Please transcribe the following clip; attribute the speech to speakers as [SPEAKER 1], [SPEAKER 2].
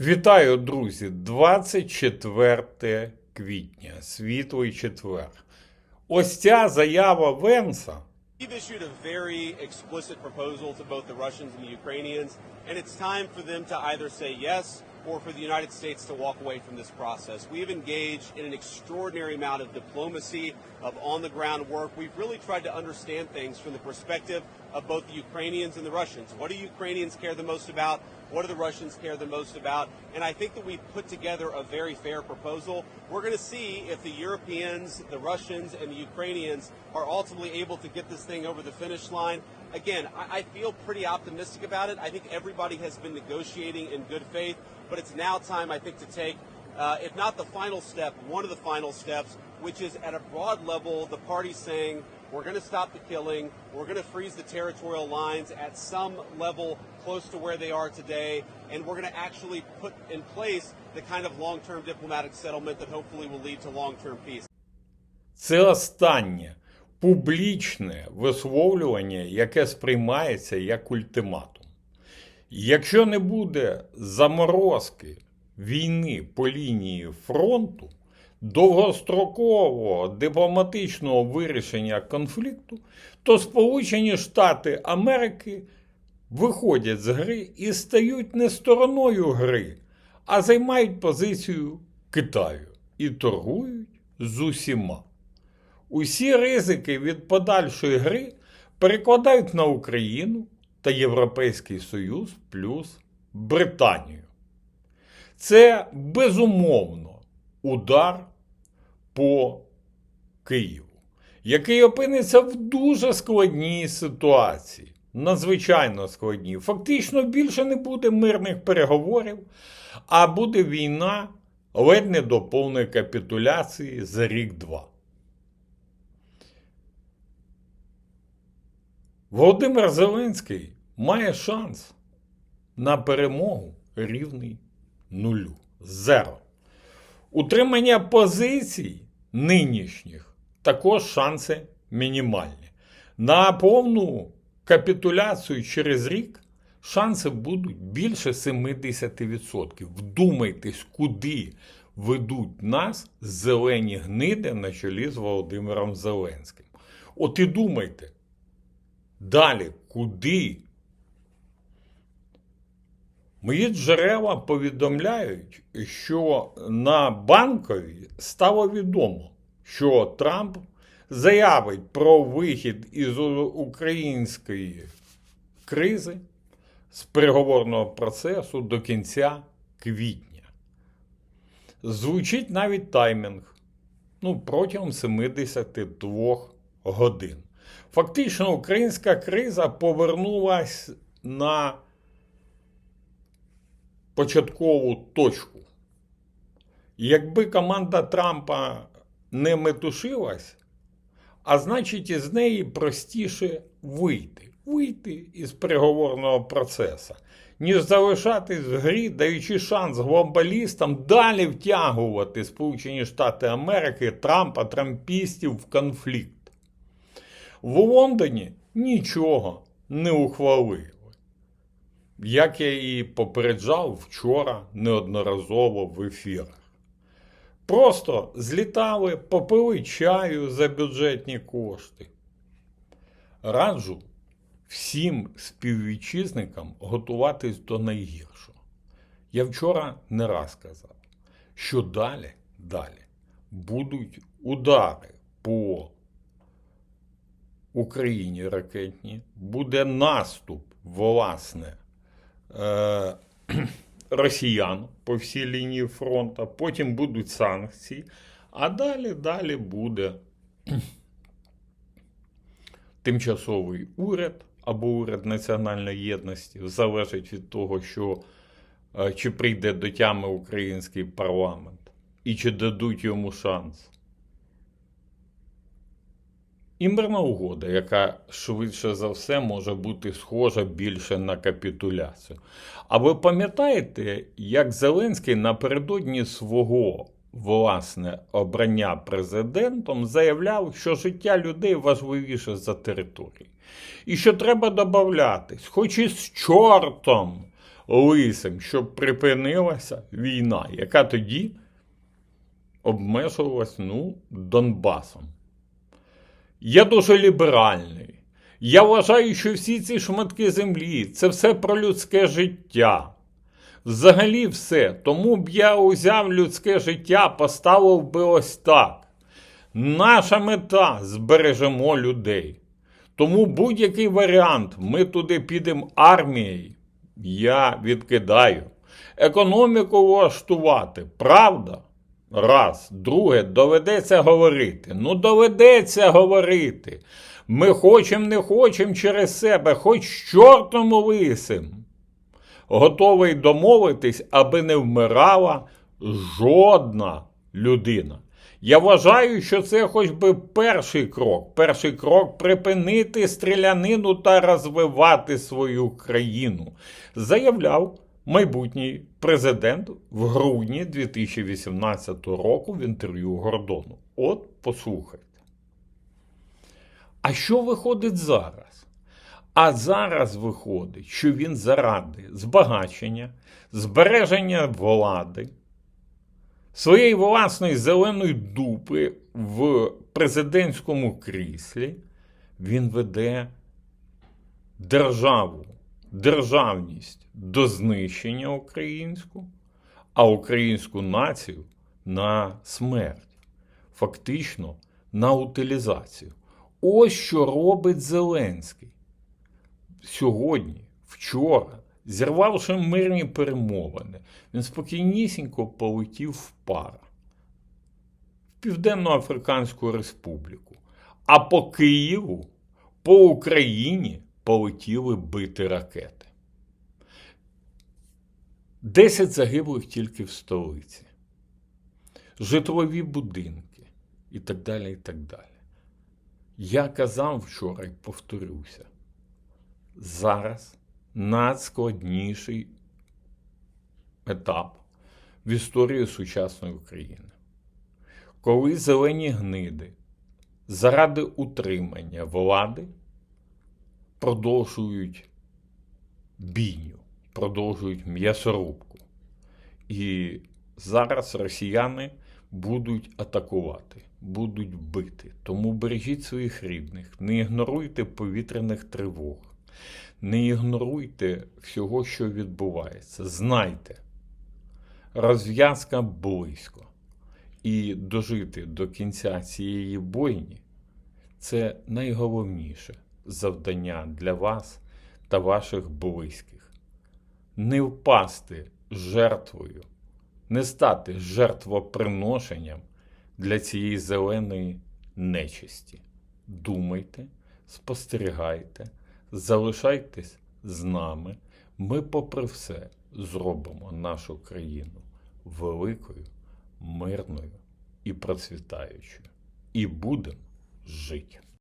[SPEAKER 1] Вітаю, друзі! 24 квітня, світлий четвер. Ось ця заява Венса
[SPEAKER 2] We've issued a very explicit proposal to both the Russians and the Ukrainians, and it's time for them to either say yes or for the United States to walk away from this process. We've engaged in an extraordinary amount of diplomacy, of on the ground work. We've really tried to understand things from the perspective of both the Ukrainians and the Russians. What do Ukrainians care the most about? What do the Russians care the most about? And I think that we've put together a very fair proposal. We're going to see if the Europeans, the Russians, and the Ukrainians are ultimately able to get this thing over the finish line. Again, I, I feel pretty optimistic about it. I think everybody has been negotiating in good faith, but it's now time, I think, to take, uh, if not the final step, one of the final steps, which is at a broad level, the parties saying, we're going to stop the killing. We're going to freeze the territorial lines at some level close to where they are today. And we're going to actually put in place the kind of long term diplomatic settlement that hopefully will lead to long term peace.
[SPEAKER 1] це останнє публічне висловлювання, яке сприймається як ультиматум. Якщо не буде заморозки війни по лінії фронту, довгострокового дипломатичного вирішення конфлікту, то Сполучені Штати Америки виходять з гри і стають не стороною гри, а займають позицію Китаю і торгують з усіма. Усі ризики від подальшої гри перекладають на Україну та Європейський Союз плюс Британію. Це безумовно удар по Києву, який опиниться в дуже складній ситуації. Надзвичайно складній. Фактично більше не буде мирних переговорів, а буде війна ледь не до повної капітуляції за рік-два. Володимир Зеленський має шанс на перемогу рівний нулю. Зеро. Утримання позицій нинішніх також шанси мінімальні. На повну капітуляцію через рік шанси будуть більше 70%. Вдумайтесь, куди ведуть нас зелені гниди на чолі з Володимиром Зеленським. От і думайте. Далі, куди? Мої джерела повідомляють, що на банковій стало відомо, що Трамп заявить про вихід із української кризи з переговорного процесу до кінця квітня. Звучить навіть таймінг ну, протягом 72 годин. Фактично, українська криза повернулась на початкову точку. Якби команда Трампа не метушилась, а значить, із неї простіше вийти. Вийти із переговорного процесу, ніж залишатись в грі, даючи шанс глобалістам далі втягувати Сполучені Штати Америки, Трампа, трампістів в конфлікт. В Лондоні нічого не ухвалили. Як я і попереджав вчора неодноразово в ефірах. Просто злітали, попили чаю за бюджетні кошти. Раджу всім співвітчизникам готуватись до найгіршого. Я вчора не раз казав, що далі, далі будуть удари по Україні ракетні, буде наступ, власне, росіян по всій лінії фронту, потім будуть санкції, а далі, далі буде тимчасовий уряд або уряд національної єдності, залежить від того, що е, чи прийде до тями український парламент і чи дадуть йому шанс. І мирна угода, яка швидше за все може бути схожа більше на капітуляцію. А ви пам'ятаєте, як Зеленський напередодні свого власне обрання президентом заявляв, що життя людей важливіше за території. І що треба додатись, хоч і з чортом лисим, щоб припинилася війна, яка тоді обмежувалась ну, Донбасом. Я дуже ліберальний. Я вважаю, що всі ці шматки землі це все про людське життя. Взагалі все. Тому б я узяв людське життя, поставив би ось так. Наша мета збережемо людей. Тому будь-який варіант, ми туди підемо армією, я відкидаю. Економіку влаштувати, правда? Раз. Друге, доведеться говорити. Ну, доведеться говорити. Ми хочемо, не хочемо через себе, хоч чортом лисим. Готовий домовитись, аби не вмирала жодна людина. Я вважаю, що це хоч би перший крок. Перший крок припинити стрілянину та розвивати свою країну, заявляв майбутній президент в грудні 2018 року в інтерв'ю Гордону. От послухайте. А що виходить зараз? А зараз виходить, що він заради збагачення, збереження влади, своєї власної зеленої дупи в президентському кріслі, він веде державу, державність до знищення українську, а українську націю на смерть, фактично на утилізацію. Ось що робить Зеленський сьогодні, вчора, зірвавши мирні перемовини, він спокійнісінько полетів в пара в Південно-Африканську Республіку. А по Києву, по Україні полетіли бити ракети. Десять загиблих тільки в столиці, житлові будинки і так далі. і так далі. Я казав вчора і повторюся зараз надскладніший етап в історії сучасної України. Коли зелені гниди заради утримання влади продовжують бійню, продовжують м'ясорубку. І зараз росіяни будуть атакувати, будуть бити. Тому бережіть своїх рідних, не ігноруйте повітряних тривог, не ігноруйте всього, що відбувається. Знайте, розв'язка близько. І дожити до кінця цієї бойні це найголовніше завдання для вас та ваших близьких. Не впасти жертвою, не стати жертвоприношенням для цієї зеленої нечисті. Думайте, спостерігайте, залишайтесь з нами. Ми, попри все, зробимо нашу країну великою, мирною і процвітаючою. І будемо жити.